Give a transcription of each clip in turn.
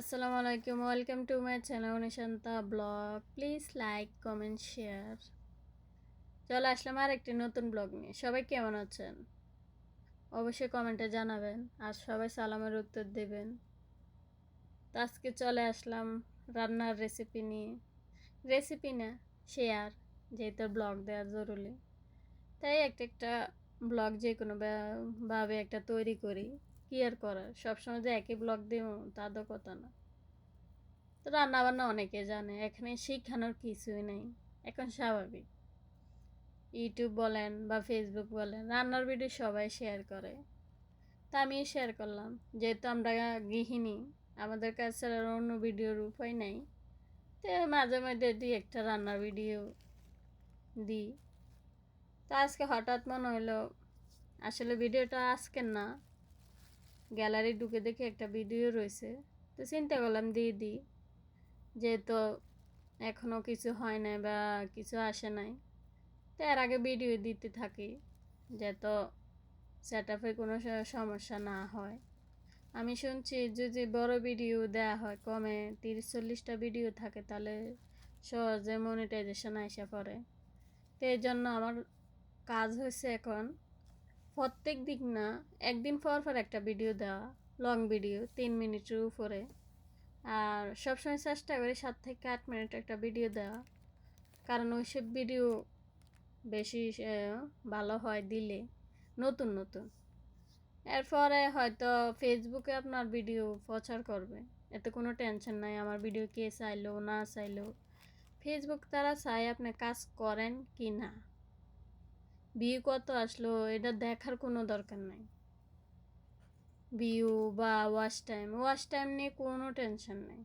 আসসালামু আলাইকুম, welcome to my channel Nishanta blog. Please like, comment, share. চলে আসলাম আর একটি নতুন ব্লগ নিয়ে। সবাই কেমন আছেন? অবশ্যই কমেন্টে জানাবেন আর সবাই সালামের উত্তর দেবেন। তো আজকে চলে আসলাম রান্নার রেসিপি নিয়ে। রেসিপি না শেয়ার যেহেতু ব্লগ দেওয়া জরুরি। তাই একটা একটা ব্লগ যে কোনো ভাবে একটা তৈরি করি। কি আর করার? সবসময় যে একই ব্লগ দিব, তা তো কথা না। তো রান্না বান্না অনেকে জানে, এখানে শিখানোর কিছুই নেই। এখন স্বাভাবিক। ইউটিউব বলেন বা ফেসবুক বলেন, রান্নার ভিডিও সবাই শেয়ার করে। তা আমি শেয়ার করলাম। যেহেতু আমরা গৃহিণী, আমাদের কাছে আর অন্য ভিডিওর উপায় নেই। তো মাঝে মাঝে দিই একটা রান্নার ভিডিও দিই। তো আজকে হঠাৎ মনে হলো আসলে ভিডিওটা আজকের না। গ্যালারি ঢুকে দেখে একটা ভিডিও রয়েছে। তো চিন্তা করলাম, দিয়ে দিই। যেহেতু এখনও কিছু হয় নাই বা কিছু আসে নাই, তো এর আগে ভিডিও দিতে থাকি, যেহেতু সেট আপে কোনো সমস্যা না হয়। আমি শুনছি যদি বড় ভিডিও দেওয়া হয়, কমে তিরিশ চল্লিশটা ভিডিও থাকে, তাহলে সহজে মনিটাইজেশন আসা পড়ে। তো এই জন্য আমার কাজ হয়েছে এখন প্রত্যেক দিক না, একদিন পর পর একটা ভিডিও দেওয়া লং ভিডিও তিন মিনিটের উপরে। আর সবসময় চেষ্টা করি সাত থেকে আট মিনিট একটা ভিডিও দেওয়া। কারণ ওইসব ভিডিও বেশি ভালো হয় দিলে, নতুন নতুন। এরপরে হয়তো ফেসবুকে আপনার ভিডিও প্রচার করবে। এতে কোনো টেনশন নাই, আমার ভিডিও কে চাইলো, না চাইলো। ফেসবুক তারা চাই আপনি কাজ করেন কি না। বিয়ে কত আসলো, এটা দেখার কোনো দরকার নাই। ভিউ বা ওয়াচ টাইম ওয়াচ টাইম নিয়ে কোনো টেনশন নেই।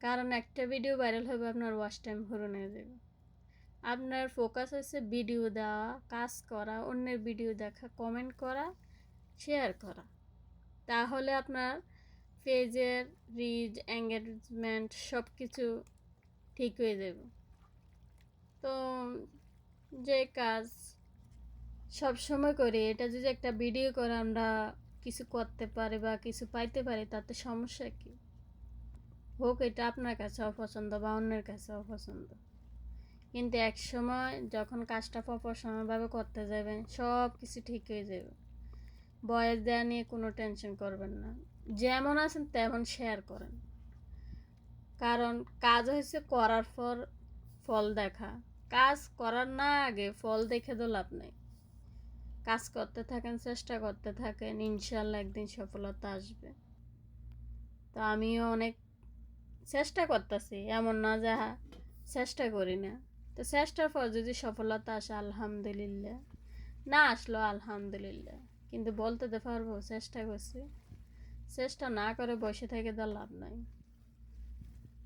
কারণ একটা ভিডিও ভাইরাল হবে, আপনার ওয়াচ টাইম ভরে হয়ে যাবে। আপনার ফোকাস হচ্ছে ভিডিও দেওয়া, কাজ করা, অন্যের ভিডিও দেখা কমেন্ট করা শেয়ার করা। তাহলে আপনার পেজের রিচ এঙ্গেজমেন্ট সব কিছু ঠিক হয়ে যাবে। তো যে কাজ সব সময় করি। এটা যদি একটা ভিডিও করে আমরা কিছু করতে পারি বা কিছু পাইতে পারি, তাতে সমস্যা কি? হোক, এটা আপনার কাছে অপছন্দ বা অন্যের কাছে অপছন্দ। কিন্তু এক সময় যখন কাজটা প্রফেশনালভাবে করতে যাবেন, সব কিছু ঠিক হয়ে যাবে। বয়স দেওয়া নিয়ে কোনো টেনশন করবেন না। যেমন আছেন তেমন শেয়ার করেন। কারণ কাজ হয়েছে করার পর ফল দেখা। কাজ করার না আগে ফল দেখে তো লাভ নেই। কাজ করতে থাকেন, চেষ্টা করতে থাকেন, ইনশাল্লাহ একদিন সফলতা আসবে। তো আমিও অনেক চেষ্টা করতেছি, এমন না যে চেষ্টা করি না। তো চেষ্টার পর যদি সফলতা আসে, আলহামদুলিল্লাহ। না আসলো, আলহামদুলিল্লাহ। কিন্তু বলতে তো পারব, চেষ্টা করছি। চেষ্টা না করে বসে থেকে তো লাভ নাই।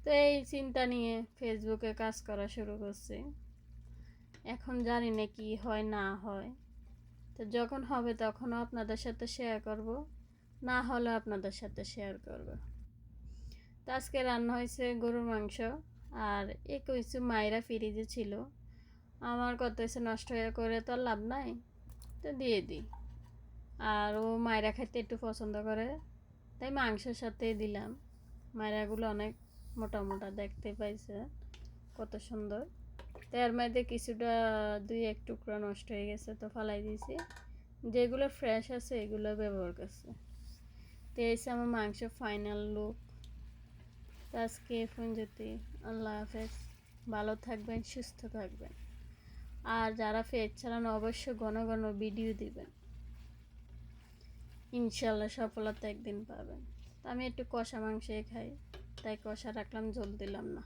তো এই চিন্তা নিয়ে ফেসবুকে কাজ করা শুরু করছি। এখন জানি না কি হয়, না হয়। তো যখন হবে তখনও আপনাদের সাথে শেয়ার করব। না হলে আপনাদের সাথে শেয়ার করব। তো আজকে রান্না হয়েছে গরুর মাংস আর এ কিছু মায়েরা ফ্রিজে ছিল। আমার কত এসে নষ্ট হয়ে করে তো লাভ নাই, তো দিয়ে দিই। আর ও মায়েরা খেতে একটু পছন্দ করে, তাই মাংসের সাথেই দিলাম। মায়েরাগুলো অনেক মোটা মোটা দেখতে পাইছে কত সুন্দর। এর মধ্যে কিছুটা দুই, এক টুকরা নষ্ট হয়ে গেছে, তো ফালাই দিয়েছি। যেগুলো ফ্রেশ আছে, এগুলো ব্যবহার করছে। তো হচ্ছে আমার মাংস ফাইনাল লুক তো আজকে ফোন যদি আল্লাহ হাফেজ। ভালো থাকবেন, সুস্থ থাকবেন। আর যারা ফেজ চালান, অবশ্যই ঘন ঘন ভিডিও দিবেন। ইনশাল্লাহ সফলতা একদিন পাবেন। তো আমি একটু কষা মাংসই খাই, তাই কষা রাখলাম, জল দিলাম না।